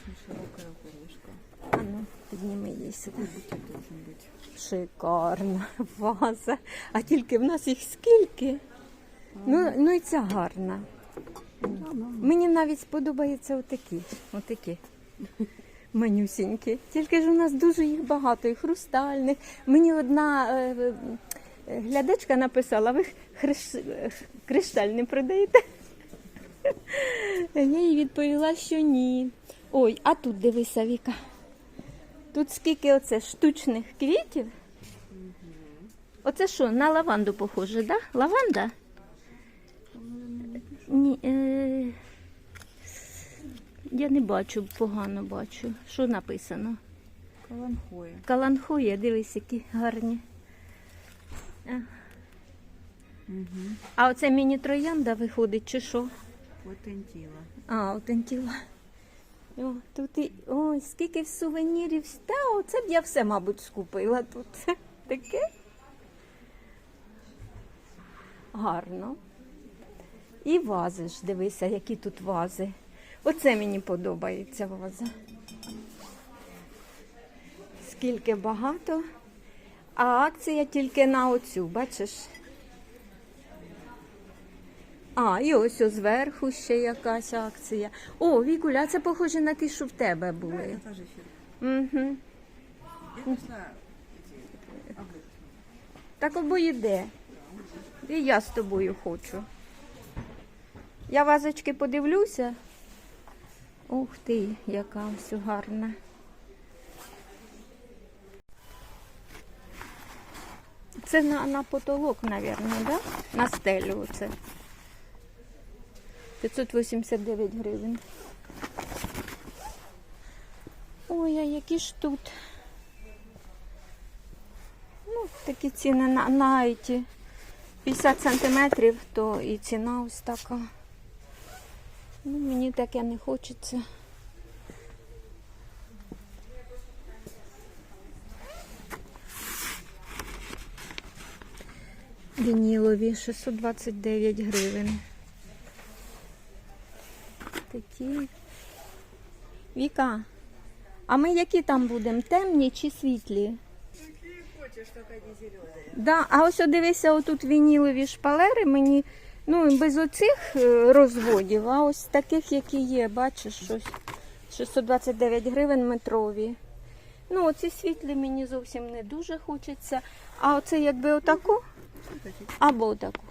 Очень широкая горошка. а ну, підніми її сюди. Шикарна ваза. А тільки в нас їх скільки? Ну, ну і ця гарна. Мені навіть сподобаються отакі. Отакі. Манюсінькі. Тільки ж у нас дуже їх багато, і хрустальних. Мені одна е, е, глядачка написала, ви хриш... кришталь не продаєте? Я їй відповіла, що ні. Ой, а тут дивися, Віка. Тут скільки оце штучних квітів. Оце що, на лаванду похоже, да? Лаванда? Ні, е... Я не бачу, погано бачу. Що написано? Каланхоя. Каланхоє, дивись, які гарні. А, Угу. а оце міні-троянда виходить, чи що? Потентила. А, отентіла. Тут і ой, скільки сувенірів. Та оце б я все, мабуть, скупила тут. Таке. Гарно. І вази ж, дивися, які тут вази. Оце мені подобається ваза. Скільки багато. А акція тільки на оцю, бачиш? А, і ось ось зверху ще якась акція. О, Вікуля, а це похоже на ті, що в тебе були. Это тоже фирма. Угу. Я пошла эти обрывки. Так обоє де. І я з тобою хочу. Я вазочки подивлюся. Ух ти, яка все гарна. Це на, на потолок, мабуть, да? На стелю оце. 589 гривень. Ой, а які ж тут? Ну, такі ціни на, на айті. 50 сантиметрів, то і ціна ось така. Ну, мені таке не хочеться. Вінілові 629 гривень. Такі. Віка, а ми які там будемо? Темні чи світлі? Да, а ось дивися, отут вінілові шпалери мені, ну, без оцих е, розводів, а ось таких, які є, бачиш, щось 629 гривень метрові. Ну, оці світлі мені зовсім не дуже хочеться. А оце якби отаку або отаку.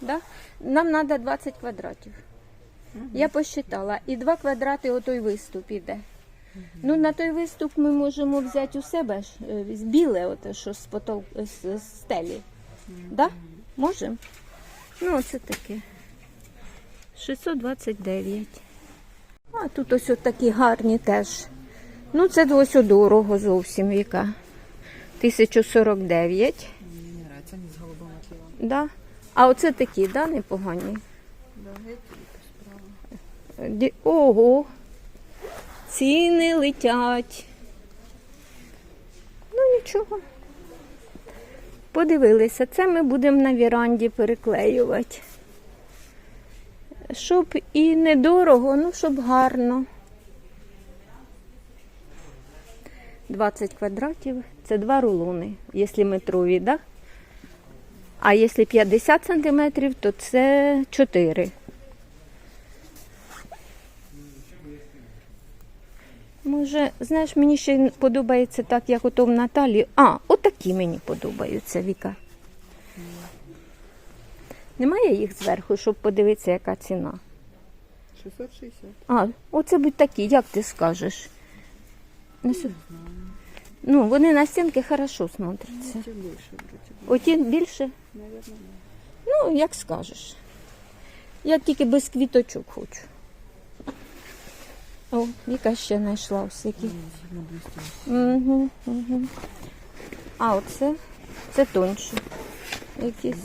Да? Нам треба 20 квадратів. Я посчитала. І 2 квадрати отой виступ іде. Ну, на той виступ ми можемо взяти у себе е, з біле, оте, що з, потол... з, з стелі. Да? Можемо? Ну, оце таке. 629. А тут ось от такі гарні теж. Ну, це ось дорого зовсім віка. 1049. Мне не голубым отливом. Да? А оце такі, да, непогані. Да, Ого. Ціни летять. Ну нічого. Подивилися, це ми будемо на віранді переклеювати. Щоб і недорого, ну щоб гарно. 20 квадратів це два рулони, якщо метрові, да? А якщо 50 сантиметрів, то це 4. Може, знаєш, мені ще подобається так, як ото в Наталі. А, отакі мені подобаються, Віка. Немає їх зверху, щоб подивитися, яка ціна. 660. А, оце будь такі, як ти скажеш? Ну, сю- Ну, вони на стінки хорошо смотряться. Те больше вроде бы. Оті більше? Наверное, да. Ну, як скажеш. Я тільки без квіточок хочу. О, Віка ще знайшла ось які. М, сильно блестящие. Угу, угу. А оце це тонше. Якісь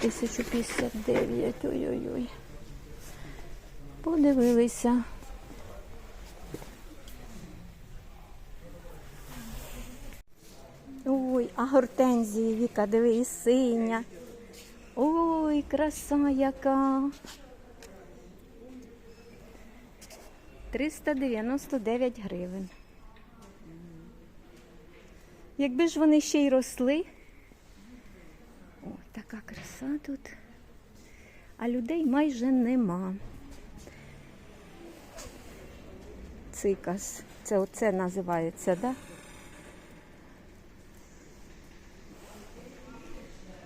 1059. Ой-ой-ой. Подивилися. Ой, а гортензії, Віка, диви, і синя. Ой, краса яка. 399 гривень. Якби ж вони ще й росли. О, така краса тут. А людей майже нема. Цикас. Це оце називається, так? Да?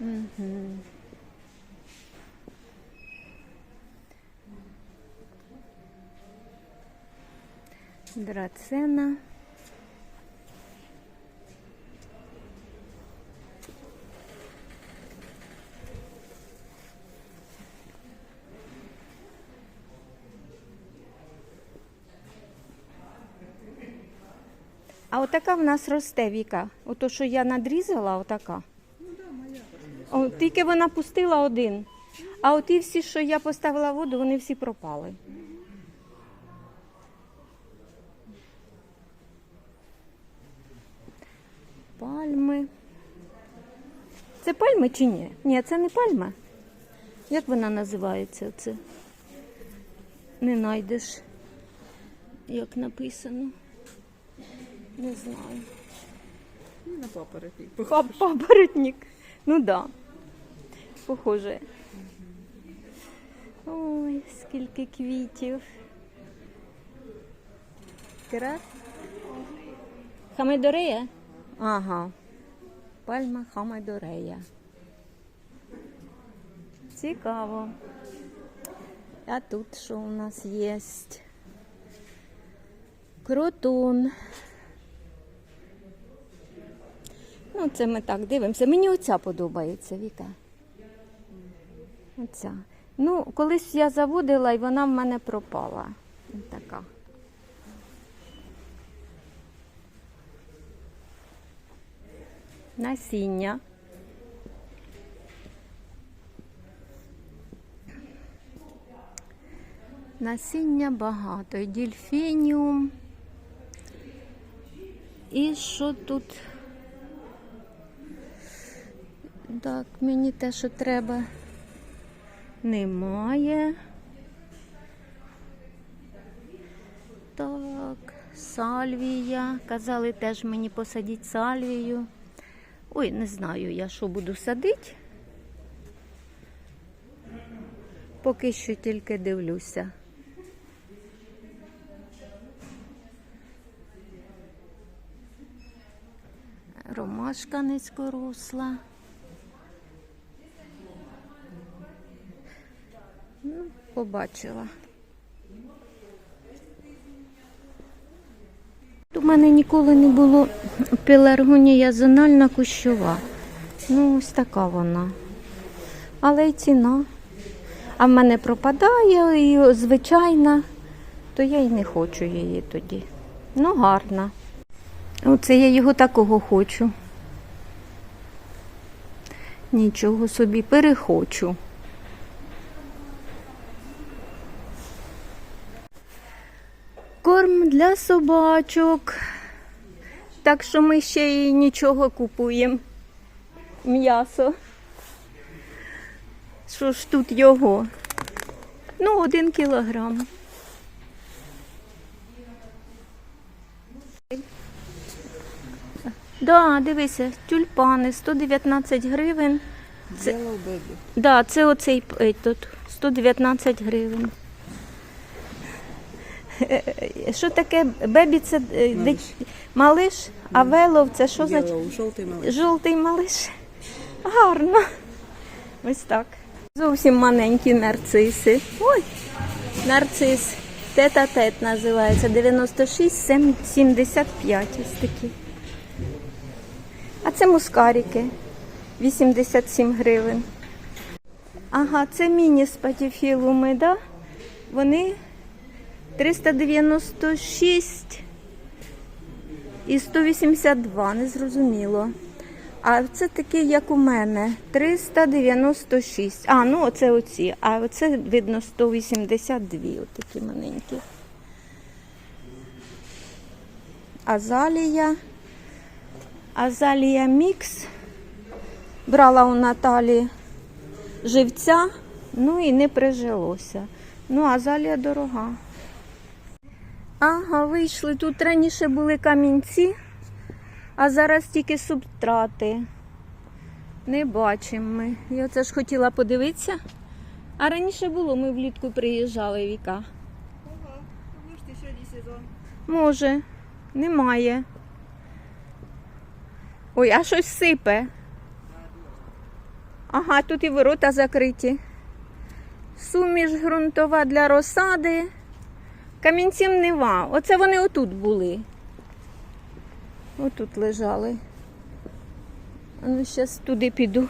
Угу. Драцена. А отака в нас росте Віка. Ото, що я надрізала, отака. О, тільки вона пустила один. А оті всі, що я поставила воду, вони всі пропали. Пальми. Це пальми чи ні? Ні, це не пальма. Як вона називається? Це? Не знайдеш, як написано. Не знаю. І на папороті. Па- Папоротник. Ну да. Похоже. Ой, скільки квітів. Крас. Хамайдорея? Ага. Пальма Хамайдорея. Цікаво. А тут що у нас є? Кротон. Ну, це ми так дивимося. Мені оця подобається, Віка. Оця. Ну, колись я заводила і вона в мене пропала. Така. Насіння. Насіння багато. І Дільфініум. І що тут? Так, мені те, що треба, немає. Так, сальвія. Казали теж мені посадити сальвію. Ой, не знаю я, що буду садити. Поки що тільки дивлюся. Ромашка низькоросла. Ну, побачила. У мене ніколи не було пеларгонія зональна кущова. Ну, ось така вона. Але й ціна. А в мене пропадає і звичайна, то я й не хочу її тоді. Ну, гарна. Оце я його такого хочу. Нічого собі перехочу. Для собачок. Так що ми ще й нічого купуємо. М'ясо. Що ж тут його? Ну, один кілограм. Да, дивися, тюльпани 119 гривень. Це- Да, це оцей п- тут 119 гривень. Е, е, Що таке бебі? Це е, Малиш. малиш, а велов це що значить? Жовтий малий. Жовтий малиш. Гарно. Ось так. Зовсім маленькі нарциси. Ой, нарцис. Тет-а-тет називається. 96 сем- 75 ось такі. А це мускарики. 87 гривень. Ага, це міні-спатіфілуми, да? Вони 396 і 182, незрозуміло. А це такі, як у мене, 396. А, ну оце оці. А оце, видно, 182, отакі маленькі. Азалія. Азалія мікс. Брала у Наталі живця, ну і не прижилося. Ну, азалія дорога. Ага, вийшли. Тут раніше були камінці, а зараз тільки субстрати. Не бачимо ми. Я це ж хотіла подивитися. А раніше було, ми влітку приїжджали віка. Ага, можете сьогодні сезон. Може, немає. Ой, а щось сипе. Ага, тут і ворота закриті. Суміш ґрунтова для розсади. Камінців нема. Оце вони отут були. Отут лежали. Ну, зараз туди піду.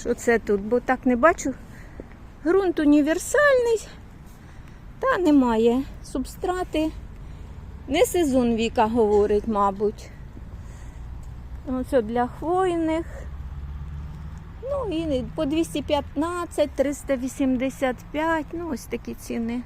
Що це тут? Бо так не бачу. Грунт універсальний. Та немає. Субстрати. Не сезон віка говорить, мабуть. Оце для хвойних. Ну і по 215, 385, ну ось такі ціни.